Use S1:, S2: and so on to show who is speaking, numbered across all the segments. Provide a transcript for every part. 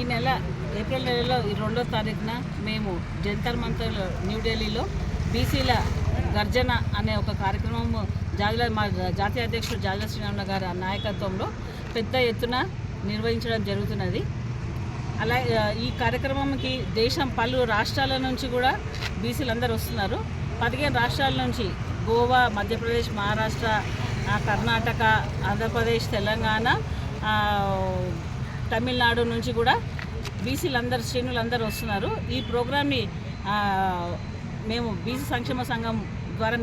S1: ఈ నెల ఏప్రిల్ నెలలో ఈ రెండో తారీఖున మేము జంతర్ మంతర్ న్యూఢిల్లీలో బీసీల గర్జన అనే ఒక కార్యక్రమం జాజుల మా జాతీయ అధ్యక్షుడు జాజుల శ్రీరాములు గారి నాయకత్వంలో పెద్ద ఎత్తున నిర్వహించడం జరుగుతున్నది. అలాగే ఈ కార్యక్రమంకి దేశం పలు రాష్ట్రాల నుంచి కూడా బీసీలు అందరూ వస్తున్నారు. పదిహేను రాష్ట్రాల నుంచి గోవా మధ్యప్రదేశ్ మహారాష్ట్ర కర్ణాటక ఆంధ్రప్రదేశ్ తెలంగాణ తమిళనాడు నుంచి కూడా బీసీలందరూ శ్రేణులందరూ వస్తున్నారు. ఈ ప్రోగ్రామ్ని మేము బీసీ సంక్షేమ సంఘం ద్వారా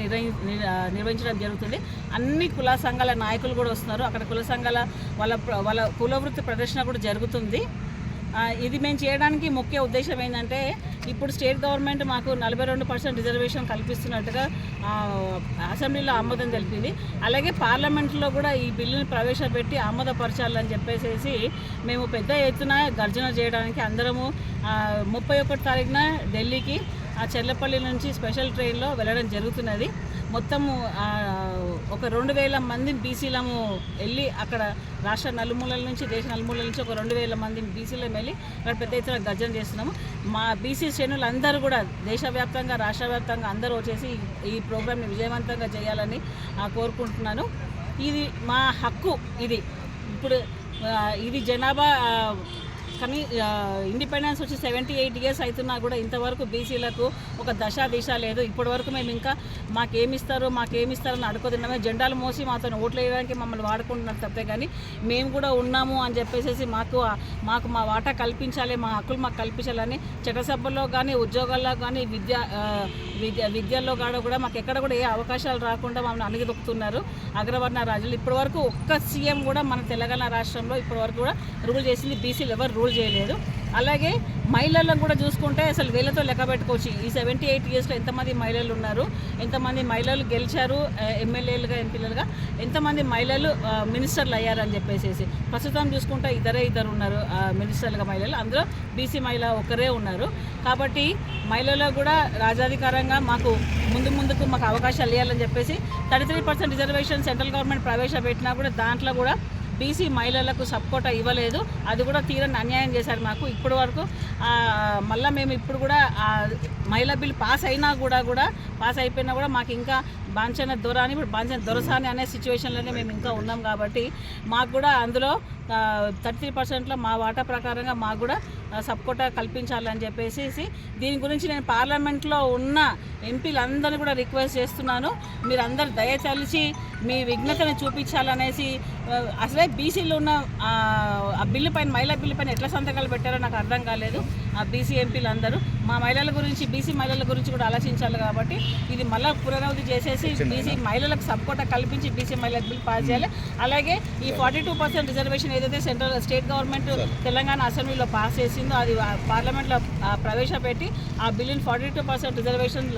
S1: నిర్వహించడం జరుగుతుంది. అన్ని కుల సంఘాల నాయకులు కూడా వస్తున్నారు. అక్కడ కుల సంఘాల వాళ్ళ వాళ్ళ కులవృత్తి ప్రదర్శన కూడా జరుగుతుంది. ఇది మేము చేయడానికి ముఖ్య ఉద్దేశం ఏంటంటే ఇప్పుడు స్టేట్ గవర్నమెంట్ మాకు నలభై రెండు పర్సెంట్ రిజర్వేషన్ కల్పిస్తున్నట్టుగా అసెంబ్లీలో ఆమోదం తెలిపింది. అలాగే పార్లమెంట్లో కూడా ఈ బిల్లుని ప్రవేశపెట్టి ఆమోదపరచాలని చెప్పేసి మేము పెద్ద ఎత్తున గర్జన చేయడానికి అందరము ముప్పై ఒకటి తారీఖున ఢిల్లీకి ఆ చెర్లపల్లి నుంచి స్పెషల్ ట్రైన్లో వెళ్ళడం జరుగుతున్నది. మొత్తము ఒక రెండు వేల మంది బీసీలము వెళ్ళి అక్కడ రాష్ట్ర నలుమూలల నుంచి దేశ నలుమూలల నుంచి ఒక రెండు వేల మంది బీసీలం వెళ్ళి అక్కడ పెద్ద ఎత్తున గర్జన చేస్తున్నాము. మా బీసీ శ్రేణులు అందరూ కూడా దేశవ్యాప్తంగా రాష్ట్ర వ్యాప్తంగా అందరూ వచ్చేసి ఈ ప్రోగ్రామ్ని విజయవంతంగా చేయాలని కోరుకుంటున్నాను. ఇది మా హక్కు ఇది. ఇప్పుడు ఇది జనాభా కానీ ఇండిపెండెన్స్ వచ్చి సెవెంటీ ఎయిట్ ఇయర్స్ అవుతున్నా కూడా ఇంతవరకు బీసీలకు ఒక దశ దిశ లేదు. ఇప్పటి వరకు మేము ఇంకా మాకేమిస్తారు మాకేమిస్తారని అడుగుతున్నామే జెండాలు మోసి మాతో ఓట్లు వేయడానికి మమ్మల్ని వాడుకుంటున్నారు తప్పే కానీ మేము కూడా ఉన్నాము అని చెప్పేసి మాకు మాకు మా వాటా కల్పించాలి మా హక్కులు మాకు కల్పించాలని చట్టసభల్లో కానీ ఉద్యోగాల్లో కానీ విద్య విద్య విద్యల్లో కాడ కూడా మాకు ఎక్కడ కూడా ఏ అవకాశాలు రాకుండా మమ్మల్ని అణిగిదొక్కుతున్నారు అగ్రవర్ణ రాజులు ఇప్పటి వరకు ఒక్క సీఎం కూడా మన తెలంగాణ రాష్ట్రంలో ఇప్పటి వరకు కూడా రూల్ చేసింది బీసీలు ఎవరు రూల్ చేయలేదు. అలాగే మహిళలను కూడా చూసుకుంటే అసలు వీళ్ళతో లెక్క పెట్టుకోవచ్చు. ఈ సెవెంటీ ఎయిట్ ఇయర్స్లో ఎంతమంది మహిళలు ఉన్నారు? ఎంతమంది మహిళలు గెలిచారు? ఎమ్మెల్యేలుగా ఎంపీలుగా? ఎంతమంది మహిళలు మినిస్టర్లు అయ్యారని చెప్పేసి ప్రస్తుతం చూసుకుంటే ఇద్దరే ఇద్దరు ఉన్నారు. మినిస్టర్లుగా మహిళలు. అందులో బీసీ మహిళ ఒకరే ఉన్నారు. కాబట్టి మహిళల్లో కూడా రాజాధికారంగా మాకు ముందు ముందుకు మాకు అవకాశాలు ఇవ్వాలని చెప్పేసి thirty three percent reservation central government ప్రవేశపెట్టినా కూడా దాంట్లో కూడా బీసీ మహిళలకు సపోర్ట్ ఇవ్వలేదు. అది కూడా తీరని అన్యాయం చేశారు మాకు. ఇప్పటి వరకు మళ్ళీ మేము ఇప్పుడు కూడా మహిళా బిల్ పాస్ అయినా కూడా కూడా పాస్ అయిపోయినా కూడా మాకు ఇంకా బాంచన దొర అని ఇప్పుడు బాంచన దొరసాని అనే సిచ్యువేషన్లోనే మేము ఇంకా ఉన్నాం కాబట్టి మాకు కూడా అందులో థర్టీ త్రీ పర్సెంట్లో మా వాటా ప్రకారంగా మాకు కూడా సపోర్ట్ కల్పించాలని చెప్పేసి దీని గురించి నేను పార్లమెంట్లో ఉన్న ఎంపీలందరినీ కూడా రిక్వెస్ట్ చేస్తున్నాను. మీరందరూ దయచలిచి మీ విఘ్నతను చూపించాలనేసి అసలే బీసీలో ఉన్న ఆ, ఆ బిల్లు పైన మహిళా బిల్లు పైన ఎట్లా సంతకాలు పెట్టారో నాకు అర్థం కాలేదు. ఆ బీసీ ఎంపీలు అందరూ మా మహిళల గురించి బీసీ మహిళల గురించి కూడా ఆలోచించాలి కాబట్టి ఇది మళ్ళీ పునరావృతి చేసేసి బీసీ మహిళలకు సపోర్ట్ కల్పించి బీసీ మహిళల బిల్ పాస్ చేయాలి. అలాగే ఈ ఫార్టీ టూ పర్సెంట్ రిజర్వేషన్ ఏదైతే సెంట్రల్ స్టేట్ గవర్నమెంట్ తెలంగాణ అసెంబ్లీలో పాస్ చేసిందో అది పార్లమెంట్లో ప్రవేశపెట్టి ఆ బిల్లుని ఫార్టీ టూ పర్సెంట్ రిజర్వేషన్